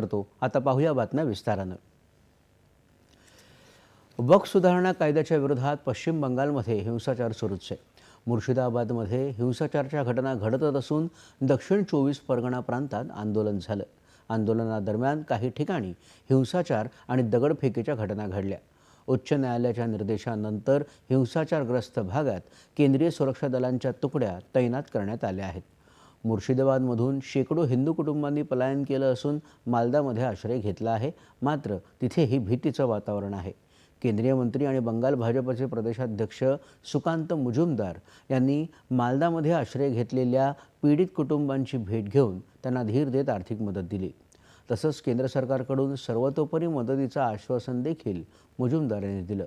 करतो आता पाहूया बातम्या विस्तारानं. वक्फ सुधारणा कायद्याच्या विरोधात पश्चिम बंगालमध्ये हिंसाचार सुरूच. आहे मुर्शिदाबादमध्ये हिंसाचारच्या घटना घडतच असून दक्षिण चोवीस परगणा प्रांतात आंदोलन झालं. आंदोलनादरम्यान काही ठिकाणी हिंसाचार आणि दगडफेकीच्या घटना घडल्या. उच्च न्यायालयाच्या निर्देशानंतर हिंसाचारग्रस्त भागात केंद्रीय सुरक्षा दलांच्या तुकड्या तैनात करण्यात आल्या आहेत. मुर्शिदाबादमधून शेकडो हिंदू कुटुंबांनी पलायन केलं असून मालदामध्ये आश्रय घेतला आहे. मात्र तिथेही भीतीचं वातावरण आहे. केंद्रीय मंत्री आणि बंगाल भाजपचे प्रदेशाध्यक्ष सुकांत मुजुमदार यांनी मालदामध्ये आश्रय घेतलेल्या पीडित कुटुंबांची भेट घेऊन त्यांना धीर देत आर्थिक मदत दिली. तसंच केंद्र सरकारकडून सर्वतोपरी मदतीचं आश्वासन देखील मुजुमदार यांनी दिलं.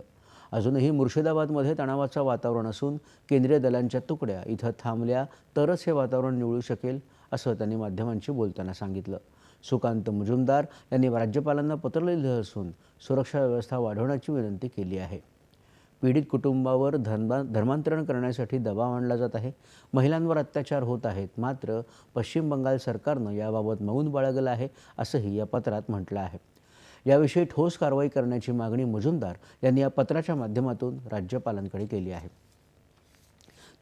अजूनही मुर्शिदाबादमध्ये तणावाचं वातावरण असून केंद्रीय दलांच्या तुकड्या इथं थांबल्या तरच हे वातावरण निवळू शकेल असं त्यांनी माध्यमांशी बोलताना सांगितलं. सुकांत मुजुमदार यांनी राज्यपालांना पत्र लिहिलं असून सुरक्षा व्यवस्था वाढवण्याची विनंती केली आहे. पीडित कुटुंबावर धर्मा धर्मांतरण करण्यासाठी दबाव आणला जात आहे. महिलांवर अत्याचार होत आहेत मात्र पश्चिम बंगाल सरकारनं याबाबत मौन बाळगलं आहे असंही या पत्रात म्हटलं आहे. याविषयी ठोस कारवाई करण्याची मागणी मुजुमदार यांनी या पत्राच्या माध्यमातून राज्यपालांकडे केली आहे.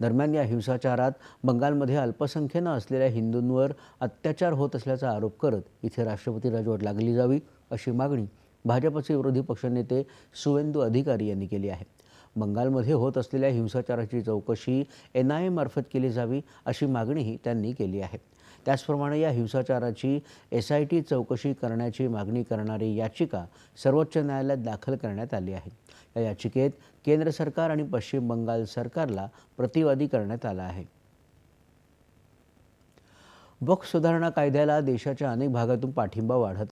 दरम्यान या हिंसाचारात बंगालमध्ये अल्पसंख्येनं असलेल्या हिंदूंवर अत्याचार होत असल्याचा आरोप करत इथे राष्ट्रपती राजवट लागली जावी अशी मागणी भाजपचे विरोधी पक्षनेते सुवेंदू अधिकारी यांनी केली आहे. बंगालमध्ये होत असलेल्या हिंसाचाराची चौकशी एन आय एमार्फत केली जावी अशी मागणीही त्यांनी केली आहे. त्याचप्रमाणे या हिंसाचाराची एस आय टी चौकशी करण्याची मागणी करणारी याचिका सर्वोच्च न्यायालयात दाखल करण्यात आली आहे. या याचिकेत केंद्र सरकार आणि पश्चिम बंगाल सरकारला प्रतिवादी करण्यात आला आहे. वक्फ सुधारणा कायद्याला देशाच्या अनेक भागातून पाठिंबा वाढत